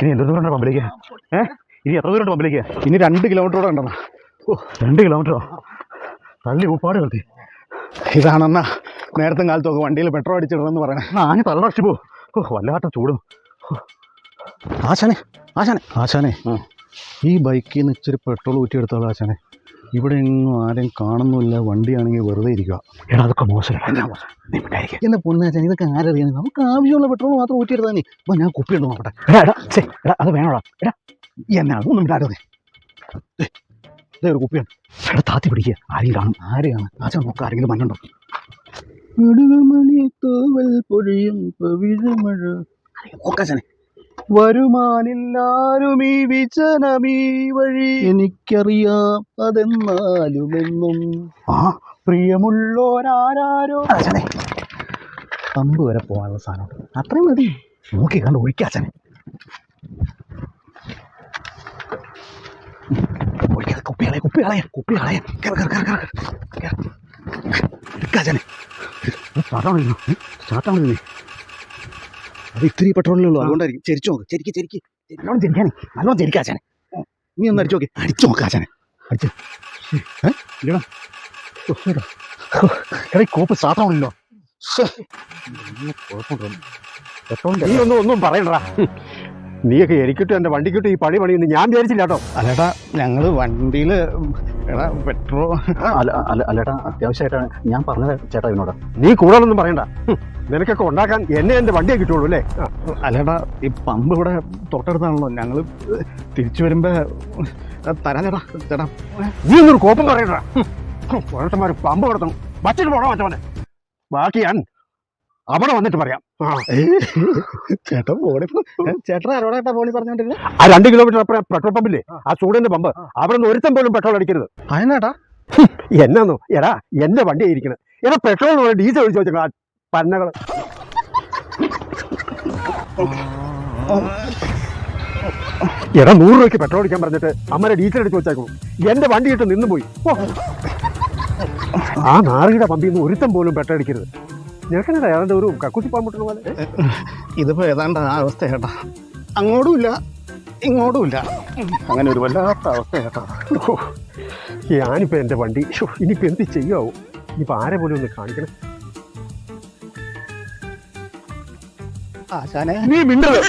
ഇനി എന്ത് ദൂരം പമ്പിലേക്ക്? ഏ? ഇനി എത്ര ദൂരം പമ്പിലേക്ക്? ഇനി രണ്ട് കിലോമീറ്റർ കൂടെ ഉണ്ടെന്നാ. ഓ രണ്ട് കിലോമീറ്ററോ തള്ളി ഉപ്പാട് കളത്തി ഇതാണെന്നാ നേരത്തെ കാലത്തൊക്കെ വണ്ടിയിൽ പെട്രോൾ അടിച്ചിടണമെന്ന് പറയണേ. ആഞ്ഞ് തള്ളടിച്ചു പോ. ഓ വല്ലാത്ത ചൂടും. ആശാനെ ആശാനെ. ആശാനെ. ഈ ബൈക്കിൽ നിന്ന് ഇച്ചിരി പെട്രോൾ ഊറ്റിയെടുത്തോളൂ ആശാനെ ഇവിടെ എങ്ങും ആരെയും കാണുന്നില്ല വണ്ടിയാണെങ്കിൽ വെറുതെ ഇരിക്കുക എടാ അതൊക്കെ മോശം. എന്നാ പൊന്നാശാൻ ഇതൊക്കെ ആരറിയാൻ നമുക്ക് ആവശ്യമുള്ള പെട്രോൾ മാത്രം ഊറ്റിയെടുത്താൽ നീ അപ്പോൾ ഞാൻ കുപ്പി ഉണ്ടോ നോക്കട്ടെ. എടാ ഛെ, എടാ അത് വേണോടാ. എടാ. എന്നെ അതൊന്നും ഇടാതെ ഇതേ ഒരു കുപ്പിയാണ് എടാ താത്തി പിടിക്കുക ആരെയും കാണും. ആരെയാണ്? ആശാൻ നോക്കുക ആരെങ്കിലും മണ്ണുണ്ടോ പൊഴിയും പവിഴമഴ. നോക്കാശാനെ വരുമാനില്ലാരും ഈ വിചനമീ വഴി. എനിക്കറിയാം അതെന്നാലുമെന്നും. ആ. പ്രിയമുള്ളോരാരോ അച്ഛനെ. പമ്പ് വരെ പോകാനുള്ള സാധനം അത്രയും മതി. നോക്കി കണ്ട് ഒഴിക്കാച്ചനെ ഒഴിക്കാതെ കുപ്പി കേറ കേറ എടുക്കാശാനെ സ്റ്റാർട്ടാണ് സ്റ്റാർട്ടാണ് നീ അത് ഇത്തിരി പെട്രോളിലേ ഉള്ളൂ. അതുകൊണ്ടായിരിക്കും. ചെരിച്ചു നോക്ക്. ചെരിക്ക് ചെരിക്ക്. നല്ലോണം ചിരിക്കാനേ. നല്ലോണം ചിരിക്കാച്ചനെ നീ ഒന്ന് അടിച്ചു നോക്കി. അടിച്ചു നോക്കാശാനെ അടിച്ച്. ഈ കോപ്പ് സ്റ്റാർട്ടാണല്ലോ നീ ഒന്നും ഒന്നും പറയണ്ടടാ നീയൊക്കെ എനിക്കിട്ടും എന്റെ വണ്ടിക്കിട്ടും ഈ പണി പണിയെന്ന് ഞാൻ വിചാരിച്ചില്ല കേട്ടോ അല്ലേട്ടാ ഞങ്ങൾ വണ്ടിയിൽ എടാ പെട്രോൾ അല്ല അല്ല അല്ലേട്ടാ അത്യാവശ്യമായിട്ടാണ് ഞാൻ പറഞ്ഞത് ചേട്ടാ ഇതിനോട് നീ കൂടുതലൊന്നും പറയണ്ട നിനക്കൊക്കെ ഉണ്ടാക്കാൻ എന്നെ എന്റെ വണ്ടിയെ കിട്ടുള്ളൂ അല്ലേ അല്ലേടാ ഈ പമ്പ് ഇവിടെ തൊട്ടടുത്താണല്ലോ ഞങ്ങൾ തിരിച്ചു വരുമ്പോൾ തരാം ചേട്ടാ ചേട്ടാ നീ ഒന്നൊരു കോപ്പം പറയണ്ടാ പമ്പ് കിടത്തണം മറ്റൊരു പോണോ മറ്റവനെ ബാക്കി ഞാൻ അവിടെ വന്നിട്ട് പറയാം. ചേട്ടൻ ചേട്ടൻ ആരോടാ പോളി പറഞ്ഞോണ്ടിരുന്നത് ആ രണ്ട് കിലോമീറ്റർ അപ്പുറം പെട്രോൾ പമ്പില്ലേ ആ. ചൂടിന്റെ പമ്പ് അവിടെ നിന്ന് ഒരുത്തം പോലും പെട്രോൾ അടിക്കരുത്. അതിനാട്ടാ എന്നാന്നോ? എടാ എന്റെ വണ്ടി ഇരിക്കണത് എടാ പെട്രോൾ ഡീസൽ ഒഴിച്ച് വെച്ചാ പന്നകൾ. എടാ നൂറ് രൂപയ്ക്ക് പെട്രോൾ അടിക്കാൻ പറഞ്ഞിട്ട് അമ്മരെ ഡീസൽ അടിച്ച് വെച്ചേക്കും എന്റെ വണ്ടി ഇട്ട് നിന്ന് പോയി ആ നാറുകിട പമ്പിൽ നിന്ന് ഒരുത്തം പോലും പെട്രോൾ അടിക്കരുത്. ഏതാണ്ട് ഒരു പോലെ? ഇതിപ്പോ ഏതാണ്ട് ആ അവസ്ഥ ചേട്ടാ അങ്ങോട്ടും ഇല്ല ഇങ്ങോട്ടും ഇല്ല. അങ്ങനെ ഒരു വല്ലാത്ത അവസ്ഥ ചേട്ടാ ഓ, ഞാനിപ്പോ എന്റെ വണ്ടി ശ്ശോ, ഇനിയിപ്പോ എന്ത് ചെയ്യാവോ? ഇനിയിപ്പോ ആരെ പോലും ഒന്ന് കാണിക്കണം? ആശാനെ നീ മിണ്ടത്